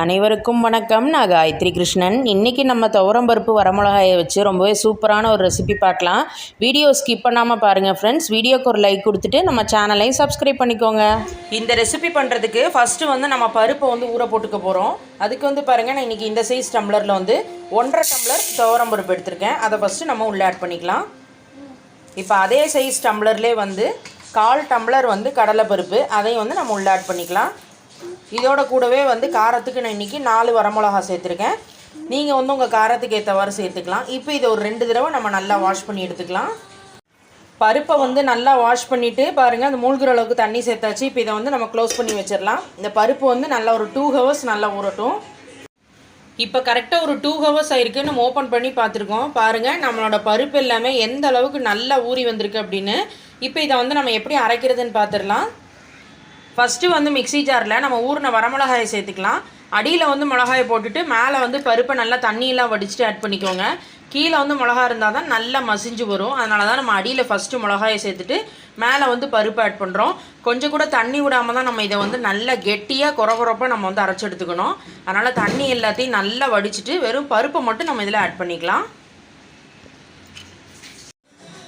அனைவருக்கும் வணக்கம். நான் காயத்ரி கிருஷ்ணன். இன்றைக்கி நம்ம துவரம்பருப்பு வரமிளகாயை வச்சு ரொம்பவே சூப்பரான ஒரு ரெசிபி பார்க்கலாம். வீடியோ ஸ்கிப் பண்ணாமல் பாருங்கள் ஃப்ரெண்ட்ஸ் வீடியோக்கு ஒரு லைக் கொடுத்துட்டு நம்ம சேனலையும் சப்ஸ்கிரைப் பண்ணிக்கோங்க. இந்த ரெசிபி பண்ணுறதுக்கு ஃபஸ்ட்டு வந்து நம்ம பருப்பை வந்து ஊற போட்டுக்க போகிறோம் அதுக்கு வந்து பாருங்கள் நான் இன்றைக்கி இந்த சைஸ் டம்ளரில் வந்து ஒன்றரை டம்ளர் துவரம்பருப்பு எடுத்திருக்கேன். அதை ஃபஸ்ட்டு நம்ம உள்ளே ஆட் பண்ணிக்கலாம். இப்போ அதே சைஸ் டம்ளர்லேயே வந்து கால் டம்ளர் வந்து கடலைப்பருப்பு அதையும் வந்து நம்ம உள்ளே ஆட் பண்ணிக்கலாம். இதோட கூடவே வந்து காரத்துக்கு நான் இன்றைக்கி நாலு வரமிளகா சேர்த்துருக்கேன். நீங்கள் வந்து உங்கள் காரத்துக்கு ஏற்றவாறு சேர்த்துக்கலாம். இப்போ இதை ஒரு ரெண்டு தடவை நம்ம நல்லா வாஷ் பண்ணி எடுத்துக்கலாம். பருப்பை வந்து நல்லா வாஷ் பண்ணிவிட்டு பாருங்கள் அந்த மூழ்கிற அளவுக்கு தண்ணி சேர்த்தாச்சு. இப்போ இதை வந்து நம்ம க்ளோஸ் பண்ணி வச்சிடலாம். இந்த பருப்பு வந்து நல்லா ஒரு டூ ஹவர்ஸ் நல்லா ஊறட்டும். இப்போ கரெக்டாக ஒரு டூ ஹவர்ஸ் ஆயிருக்கு. நம்ம ஓப்பன் பண்ணி பார்த்துருக்கோம். பாருங்கள் நம்மளோட பருப்பு எல்லாமே எந்த அளவுக்கு நல்லா ஊறி வந்திருக்கு அப்படின்னு. இப்போ இதை வந்து நம்ம எப்படி அரைக்கிறதுன்னு பார்த்துடலாம். ஃபஸ்ட்டு வந்து மிக்ஸி ஜாரில் நம்ம ஊறின வரமிளகாயை சேர்த்துக்கலாம். அடியில் வந்து மிளகாயை போட்டுட்டு மேலே வந்து பருப்பை நல்லா தண்ணியெல்லாம் வடிச்சிட்டு ஆட் பண்ணிக்கோங்க. கீழே வந்து மிளகா இருந்தால் தான் நல்லா மசிஞ்சு வரும். அதனால தான் நம்ம அடியில் ஃபஸ்ட்டு மிளகாயை சேர்த்துட்டு மேலே வந்து பருப்பு ஆட் பண்ணுறோம் கொஞ்சம் கூட தண்ணி விடாமல் தான் நம்ம இதை வந்து நல்லா கெட்டியாக குறகுறப்பாக நம்ம வந்து அரைச்சி எடுத்துக்கணும் அதனால் தண்ணி எல்லாத்தையும் நல்லா வடிச்சிட்டு வெறும் பருப்பை மட்டும் நம்ம இதில் ஆட் பண்ணிக்கலாம்.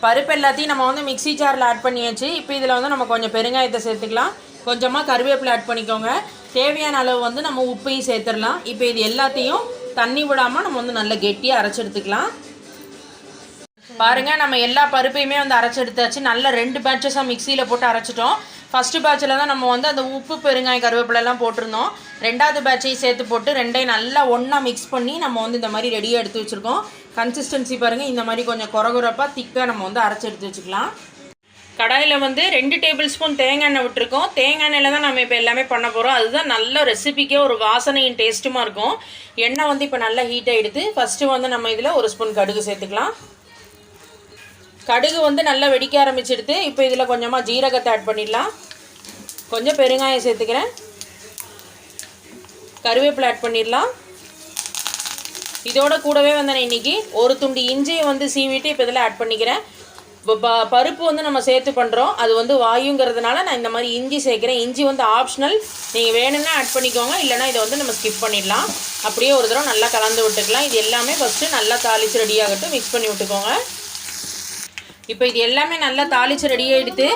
பருப்பு எல்லாத்தையும் நம்ம வந்து மிக்ஸி ஜாரில் ஆட் பண்ணியாச்சு. இப்போ இதில் வந்து நம்ம கொஞ்சம் பெருங்காயத்தை சேர்த்துக்கலாம். கொஞ்சமாக கருவேப்பிலை ஆட் பண்ணிக்கோங்க. தேவையான அளவு வந்து நம்ம உப்பையும் சேர்த்துடலாம். இப்போ இது எல்லாத்தையும் தண்ணி விடாமல் நம்ம வந்து நல்லா கெட்டியாக அரைச்சி எடுத்துக்கலாம். பாருங்கள் நம்ம எல்லா பருப்பையுமே வந்து அரைச்சி எடுத்தாச்சு. நல்ல ரெண்டு பேட்சஸாக மிக்சியில் போட்டு அரைச்சிட்டோம். ஃபஸ்ட்டு பேட்சில் தான் நம்ம வந்து அந்த உப்பு பெருங்காயம் கருவேப்பிலெல்லாம் போட்டிருந்தோம். ரெண்டாவது பேட்சையும் சேர்த்து போட்டு ரெண்டையும் நல்லா ஒன்றா மிக்ஸ் பண்ணி நம்ம வந்து இந்த மாதிரி ரெடியாக எடுத்து வச்சுருக்கோம். கன்சிஸ்டன்சி பாருங்கள் இந்த மாதிரி கொஞ்சம் குறகுறப்பாக திக்காக நம்ம வந்து அரைச்சி எடுத்து வச்சுக்கலாம். கடாயில் வந்து ரெண்டு டேபிள் ஸ்பூன் தேங்காய் எண்ணெய் விட்டுருக்கோம். தேங்காய் எண்ணெயில் தான் நம்ம இப்போ எல்லாமே பண்ண போகிறோம் அதுதான் நல்ல ரெசிபிக்கே ஒரு வாசனையும் டேஸ்ட்டுமா இருக்கும். எண்ணெய் வந்து இப்போ நல்லா ஹீட் ஆகிடுது ஃபஸ்ட்டு வந்து நம்ம இதில் ஒரு ஸ்பூன் கடுகு சேர்த்துக்கலாம். கடுகு வந்து நல்லா வெடிக்க ஆரம்பிச்சிடுது. இப்போ இதில் கொஞ்சமாக ஜீரகத்தை ஆட் பண்ணிடலாம். கொஞ்சம் பெருங்காயம் சேர்த்துக்கிறேன். கருவேப்பிலை ஆட் பண்ணிடலாம். இதோட கூடவே வந்து நான் இன்றைக்கி ஒரு துண்டு இஞ்சியை வந்து சீவிட்டு இப்போ இதில் ஆட் பண்ணிக்கிறேன். பருப்பு வந்து நம்ம சேர்த்து பண்ணுறோம் அது வந்து வாயுங்கிறதுனால நான் இந்த மாதிரி இஞ்சி சேர்க்குறேன். இஞ்சி வந்து ஆப்ஷனல் நீங்கள் வேணும்னா ஆட் பண்ணிக்கோங்க. இல்லைனா இதை வந்து நம்ம ஸ்கிப் பண்ணிடலாம். அப்படியே ஒரு தடவை நல்லா கலந்து விட்டுக்கலாம். இது எல்லாமே ஃபஸ்ட்டு நல்லா தாளித்து ரெடி ஆகட்டும். மிக்ஸ் பண்ணி விட்டுக்கோங்க. இப்போ இது எல்லாமே நல்லா தாளித்து ரெடி ஆகிடுத்து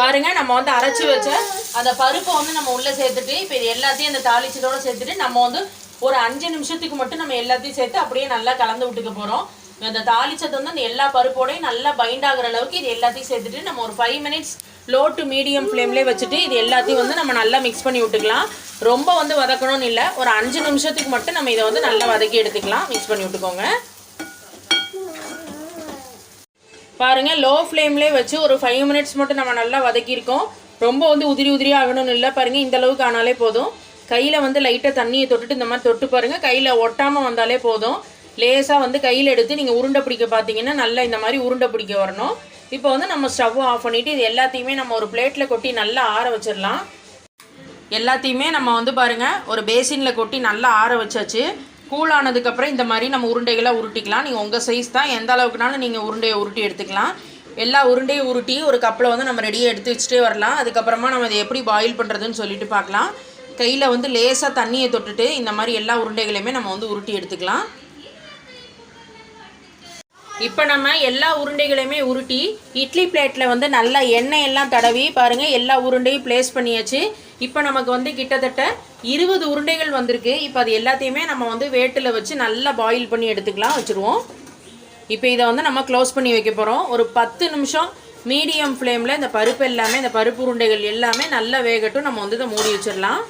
பாருங்கள் நம்ம வந்து அரைச்சி வச்ச அந்த பருப்பை வந்து நம்ம உள்ளே சேர்த்துட்டு இப்போ இது எல்லாத்தையும் அந்த தாளிச்சதோடு சேர்த்துட்டு நம்ம வந்து ஒரு அஞ்சு நிமிஷத்துக்கு மட்டும் நம்ம எல்லாத்தையும் சேர்த்து அப்படியே நல்லா கலந்து விட்டுக்க போகிறோம் அந்த தாளிச்சது வந்து அந்த எல்லா பருப்போடையும் நல்லா பைண்ட் ஆகுற அளவுக்கு இது எல்லாத்தையும் சேர்த்துட்டு நம்ம ஒரு five minutes low to medium ஃப்ளேம்லேயே வச்சுட்டு இது எல்லாத்தையும் வந்து நம்ம நல்லா மிக்ஸ் பண்ணி விட்டுக்கலாம். ரொம்ப வந்து வதக்கணும்னு இல்லை. ஒரு அஞ்சு நிமிஷத்துக்கு மட்டும் நம்ம இதை வந்து நல்லா வதக்கி எடுத்துக்கலாம். மிக்ஸ் பண்ணி விட்டுக்கோங்க. பாருங்கள் லோ ஃப்ளேம்லேயே வச்சு ஒரு ஃபைவ் மினிட்ஸ் மட்டும் நம்ம நல்லா வதக்கியிருக்கோம். ரொம்ப வந்து உதிரி உதிரி ஆகணும்னு இல்லை பாருங்கள் இந்த அளவுக்கு ஆனாலே போதும். கையில் வந்து லைட்டாக தண்ணியை தொட்டுட்டு இந்த மாதிரி தொட்டு பாருங்கள் கையில் ஒட்டாமல் வந்தாலே போதும். லேசாக வந்து கையில் எடுத்து நீங்கள் உருண்டை பிடிக்க பார்த்தீங்கன்னா நல்லா இந்த மாதிரி உருண்டை பிடிக்க வரணும். இப்போ வந்து நம்ம ஸ்டவ்வை ஆஃப் பண்ணிவிட்டு இது எல்லாத்தையுமே நம்ம ஒரு பிளேட்டில் கொட்டி நல்லா ஆற வச்சிடலாம். எல்லாத்தையுமே நம்ம வந்து பாருங்கள் ஒரு பேசினில் கொட்டி நல்லா ஆற வச்சாச்சு. கூல் ஆனதுக்கப்புறம் இந்த மாதிரி நம்ம உருண்டைகளாக உருட்டிக்கலாம். நீங்கள் உங்கள் சைஸ் தான் எந்த அளவுக்குனாலும் நீங்கள் உருண்டையை உருட்டி எடுத்துக்கலாம். எல்லா உருண்டையும் உருட்டி ஒரு கப்பில் வந்து நம்ம ரெடியாக எடுத்து வச்சுட்டே வரலாம். அதுக்கப்புறமா நம்ம இதை எப்படி பாயில் பண்ணுறதுன்னு சொல்லிட்டு பார்க்கலாம். கையில் வந்து லேசாக தண்ணியை தொட்டுட்டு இந்த மாதிரி எல்லா உருண்டைகளையுமே நம்ம வந்து உருட்டி எடுத்துக்கலாம். இப்போ நம்ம எல்லா உருண்டைகளையுமே உருட்டி இட்லி பிளேட்டில் வந்து நல்லா எண்ணெய் எல்லாம் தடவி பாருங்கள் எல்லா உருண்டையும் ப்ளேஸ் பண்ணியாச்சு. இப்போ நமக்கு வந்து கிட்டத்தட்ட இருபது உருண்டைகள் வந்திருக்கு. இப்போ அது எல்லாத்தையுமே நம்ம வந்து வேட்டில் வச்சு நல்லா பாயில் பண்ணி எடுத்துக்கலாம் வச்சுருவோம். இப்போ இதை வந்து நம்ம க்ளோஸ் பண்ணி வைக்க போகிறோம் ஒரு பத்து நிமிஷம் மீடியம் ஃப்ளேமில் இந்த பருப்பு எல்லாமே இந்த பருப்பு உருண்டைகள் எல்லாமே நல்லா வேகட்டும். நம்ம வந்து இதை மூடி வச்சிடலாம்.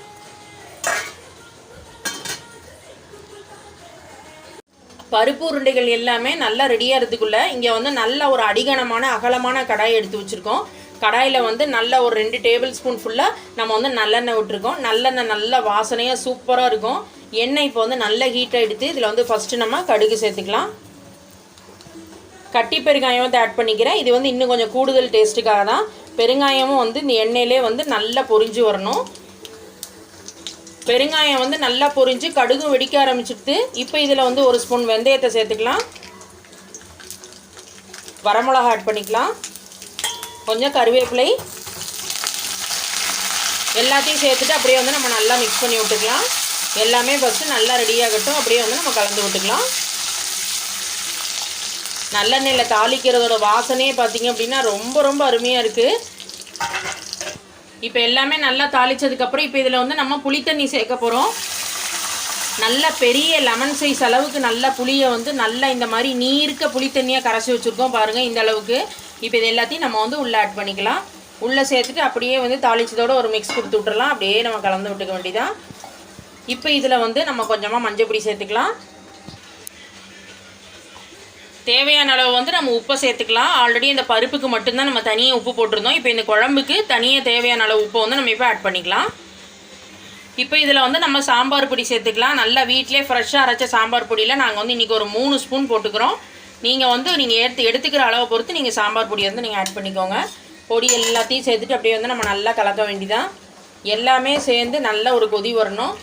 பருப்பு உருண்டைகள் எல்லாமே நல்லா ரெடியாகிறதுக்குள்ளே இங்கே வந்து நல்ல ஒரு அடிகனமான அகலமான கடாயை எடுத்து வச்சுருக்கோம். கடாயில் வந்து நல்ல ஒரு ரெண்டு டேபிள் ஸ்பூன் ஃபுல்லாக நம்ம வந்து நல்லெண்ணெய் விட்டுருக்கோம். நல்லெண்ணெய் நல்ல வாசனையாக சூப்பராக இருக்கும். எண்ணெய் இப்போ வந்து நல்ல ஹீட்டாக எடுத்து இதில் வந்து ஃபஸ்ட்டு நம்ம கடுகு சேர்த்துக்கலாம். கட்டி பெருங்காயம் வந்து ஆட் பண்ணிக்கிறேன். இது வந்து இன்னும் கொஞ்சம் கூடுதல் டேஸ்ட்டுக்காக தான் பெருங்காயமும் வந்து இந்த எண்ணெயிலே வந்து நல்லா பொரிஞ்சு வரணும். பெருங்காயம் வந்து நல்லா பொரிஞ்சு கடுகும் வெடிக்க ஆரம்பிச்சிடுது. இப்போ இதில் வந்து ஒரு ஸ்பூன் வெந்தயத்தை சேர்த்துக்கலாம். வரமிளகா ஆட் பண்ணிக்கலாம். கொஞ்சம் கருவேப்பிலை. எல்லாத்தையும் சேர்த்துட்டு அப்படியே வந்து நம்ம நல்லா மிக்ஸ் பண்ணி விட்டுக்கலாம். எல்லாமே ஃபஸ்ட்டு நல்லா ரெடியாகட்டும் அப்படியே வந்து நம்ம கலந்து விட்டுக்கலாம். நல்லெண்ணெயில் தாளிக்கிறதோட வாசனையே பார்த்திங்க அப்படின்னா ரொம்ப ரொம்ப அருமையாக இருக்குது இப்போ எல்லாமே நல்லா தாளித்ததுக்கப்புறம் இப்போ இதில் வந்து நம்ம புளித்தண்ணி சேர்க்க போகிறோம் நல்ல பெரிய லெமன் சைஸ் அளவுக்கு நல்ல புளியை வந்து நல்லா இந்த மாதிரி நீர்க்க புளித்தண்ணியாக கரைச்சி வச்சுருக்கோம் பாருங்கள் இந்த அளவுக்கு. இப்போ இது எல்லாத்தையும் நம்ம வந்து உள்ளே ஆட் பண்ணிக்கலாம். உள்ளே சேர்த்துட்டு அப்படியே வந்து தாளிச்சதோட ஒரு மிக்ஸ் கொடுத்து விட்டுறலாம். அப்படியே நம்ம கலந்து விட்டுக்க வேண்டியதான் இப்போ இதில் வந்து நம்ம கொஞ்சமாக மஞ்சள் பொடி சேர்த்துக்கலாம். தேவையான அளவு வந்து நம்ம உப்பை சேர்த்துக்கலாம். ஆல்ரெடி இந்த பருப்புக்கு மட்டும்தான் நம்ம தனியாக உப்பு போட்டிருந்தோம். இப்போ இந்த குழம்புக்கு தனியாக தேவையான அளவு உப்பை வந்து நம்ம இப்போ ஆட் பண்ணிக்கலாம். இப்போ இதில் வந்து நம்ம சாம்பார் பொடி சேர்த்துக்கலாம். நல்லா வீட்டிலே ஃப்ரெஷ்ஷாக அரைச்ச சாம்பார் பொடியில் நாங்கள் வந்து இன்றைக்கி ஒரு மூணு ஸ்பூன் போட்டுக்கிறோம். நீங்கள் வந்து நீங்கள் எடுத்து எடுத்துக்கிற அளவை பொறுத்து நீங்கள் சாம்பார் பொடி வந்து நீங்கள் ஆட் பண்ணிக்கோங்க. பொடி எல்லாத்தையும் சேர்த்துட்டு அப்படியே வந்து நம்ம நல்லா கலக்க வேண்டிதான். எல்லாமே சேர்ந்து நல்லா ஒரு கொதி வரணும்.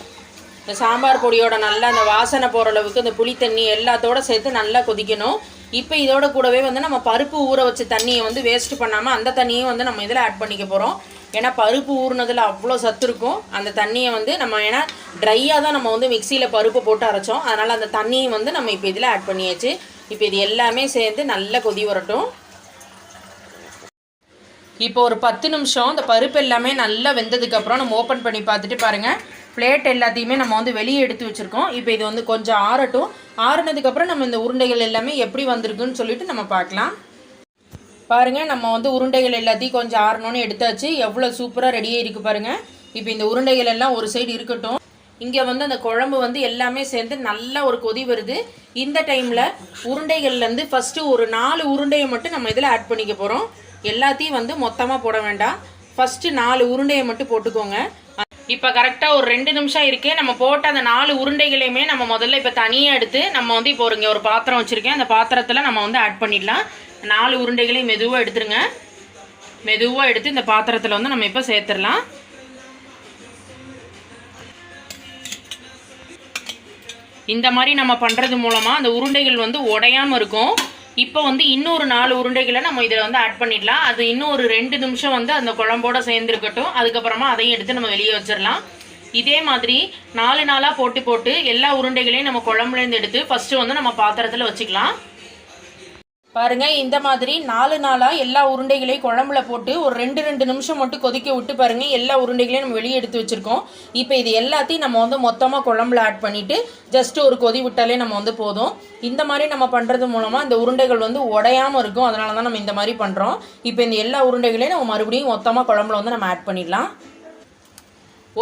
இந்த சாம்பார் பொடியோட நல்லா அந்த வாசனை போகிற அளவுக்கு இந்த புளி தண்ணி எல்லாத்தோட சேர்த்து நல்லா கொதிக்கணும். இப்போ இதோட கூடவே வந்து நம்ம பருப்பு ஊற வச்ச தண்ணியை வந்து வேஸ்ட் பண்ணாமல் அந்த தண்ணியும் வந்து நம்ம இதில் ஆட் பண்ணிக்க போகிறோம் ஏன்னா பருப்பு ஊறினதில் அவ்வளோ சத்து இருக்கும். அந்த தண்ணியை வந்து நம்ம ஏன்னா ட்ரையாக தான் நம்ம வந்து மிக்சியில் பருப்பு போட்டு அரைச்சோம். அதனால் அந்த தண்ணியை வந்து நம்ம இப்போ இதில் ஆட் பண்ணியாச்சு. இப்போ இது எல்லாமே சேர்ந்து நல்லா கொதி வரட்டும். இப்போ ஒரு பத்து நிமிஷம் இந்த பருப்பு எல்லாமே நல்லா வெந்ததுக்கப்புறம் நம்ம ஓப்பன் பண்ணி பார்த்துட்டு பாருங்கள் பிளேட் எல்லாத்தையுமே நம்ம வந்து வெளியே எடுத்து வச்சுருக்கோம். இப்போ இது வந்து கொஞ்சம் ஆறட்டும். ஆறுனதுக்கப்புறம் நம்ம இந்த உருண்டைகள் எல்லாமே எப்படி வந்திருக்குன்னு சொல்லிட்டு நம்ம பார்க்கலாம். பாருங்கள் நம்ம வந்து உருண்டைகள் எல்லாத்தையும் கொஞ்சம் ஆறணும்னு எடுத்தாச்சு. எவ்வளோ சூப்பராக ரெடியாக இருக்குது பாருங்கள் இப்போ இந்த உருண்டைகள் எல்லாம் ஒரு சைடு இருக்கட்டும். இங்கே வந்து அந்த குழம்பு வந்து எல்லாமே சேர்ந்து நல்லா ஒரு கொதி வருது. இந்த டைமில் உருண்டைகள்லேருந்து ஃபஸ்ட்டு ஒரு நாலு உருண்டையை மட்டும் நம்ம இதில் ஆட் பண்ணிக்க போகிறோம் எல்லாத்தையும் வந்து மொத்தமாக போட வேண்டாம். ஃபஸ்ட்டு நாலு உருண்டையை மட்டும் போட்டுக்கோங்க. இப்போ கரெக்டாக ஒரு ரெண்டு நிமிஷம் இருக்குது நம்ம போட்ட அந்த நாலு உருண்டைகளையுமே நம்ம முதல்ல இப்போ தனியாக எடுத்து நம்ம வந்து இப்போ ஒரு இங்கே ஒரு பாத்திரம் வச்சுருக்கேன். அந்த பாத்திரத்தில் நம்ம வந்து ஆட் பண்ணிடலாம். நாலு உருண்டைகளையும் மெதுவாக எடுத்துருங்க. மெதுவாக எடுத்து இந்த பாத்திரத்தில் வந்து நம்ம இப்போ சேர்த்துடலாம். இந்த மாதிரி நம்ம பண்ணுறது மூலமாக அந்த உருண்டைகள் வந்து உடையாமல் இருக்கும். இப்போ வந்து இன்னொரு நாலு உருண்டைகளை நம்ம இதில் வந்து ஆட் பண்ணிடலாம். அது இன்னும் ஒரு ரெண்டு நிமிஷம் வந்து அந்த குழம்போட சேர்ந்துருக்கட்டும். அதுக்கப்புறமா அதையும் எடுத்து நம்ம வெளியே வச்சிடலாம். இதே மாதிரி நாலு நாளாக போட்டு போட்டு எல்லா உருண்டைகளையும் நம்ம குழம்புலேருந்து எடுத்து ஃபஸ்ட்டு வந்து நம்ம பாத்திரத்தில் வச்சுக்கலாம். பாருங்க இந்த மாதிரி நாலு நாளாக எல்லா உருண்டைகளையும் குழம்புல போட்டு ஒரு ரெண்டு ரெண்டு நிமிஷம் மட்டும் கொதிக்க விட்டு பாருங்க எல்லா உருண்டைகளையும் நம்ம வெளியே எடுத்து வச்சிருக்கோம். இப்போ இது எல்லாத்தையும் நம்ம வந்து மொத்தமாக குழம்புல ஆட் பண்ணிட்டு ஜஸ்ட் ஒரு கொதி விட்டாலே நம்ம வந்து போதும். இந்த மாதிரி நம்ம பண்ணுறது மூலமாக இந்த உருண்டைகள் வந்து உடையாமல் இருக்கும். அதனால தான் நம்ம இந்த மாதிரி பண்ணுறோம் இப்போ இந்த எல்லா உருண்டைகளையும் நம்ம மறுபடியும் மொத்தமாக குழம்புல வந்து நம்ம ஆட் பண்ணிடலாம்.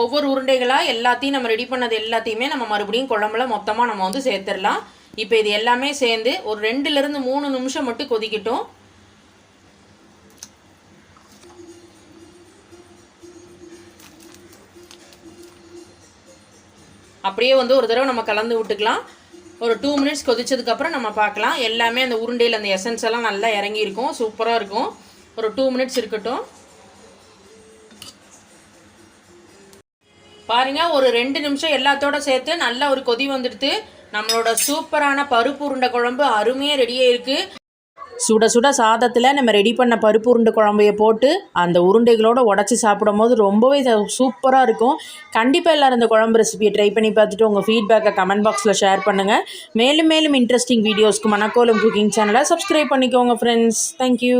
ஒவ்வொரு உருண்டைகளாக எல்லாத்தையும் நம்ம ரெடி பண்ணது எல்லாத்தையுமே நம்ம மறுபடியும் குழம்புல மொத்தமாக நம்ம வந்து சேர்த்துடலாம். இப்போ இது எல்லாமே சேர்ந்து ஒரு ரெண்டுலேருந்து மூணு நிமிஷம் மட்டும் கொதிக்கட்டும். அப்படியே வந்து ஒரு தடவை நம்ம கலந்து விட்டுக்கலாம். ஒரு டூ மினிட்ஸ் கொதிச்சதுக்கப்புறம் நம்ம பார்க்கலாம். எல்லாமே அந்த உருண்டையில் அந்த எசன்ஸ் எல்லாம் நல்லா இறங்கியிருக்கும் சூப்பராக இருக்கும். ஒரு டூ மினிட்ஸ் இருக்கட்டும். பாருங்க ஒரு ரெண்டு நிமிஷம் எல்லாத்தோட சேர்த்து நல்லா ஒரு கொதி வந்துடுது நம்மளோட சூப்பரான பருப்பு உருண்டை குழம்பு அருமையாக ரெடியாக இருக்குது சுட சுட சாதத்தில் நம்ம ரெடி பண்ண பருப்பு உருண்டை குழம்பைய போட்டு அந்த உருண்டைகளோடு உடச்சி சாப்பிடும் போது ரொம்பவே சூப்பராக இருக்கும். கண்டிப்பாக எல்லோரும் இந்த குழம்பு ரெசிபியை ட்ரை பண்ணி பார்த்துட்டு உங்கள் ஃபீட்பேக்கை கமெண்ட் பாக்ஸில் ஷேர் பண்ணுங்கள் மேலும் மேலும் இன்ட்ரெஸ்டிங் வீடியோஸ்க்கு மணக்கோலம் குக்கிங் சேனலை சப்ஸ்கிரைப் பண்ணிக்கோங்க ஃப்ரெண்ட்ஸ் தேங்க்யூ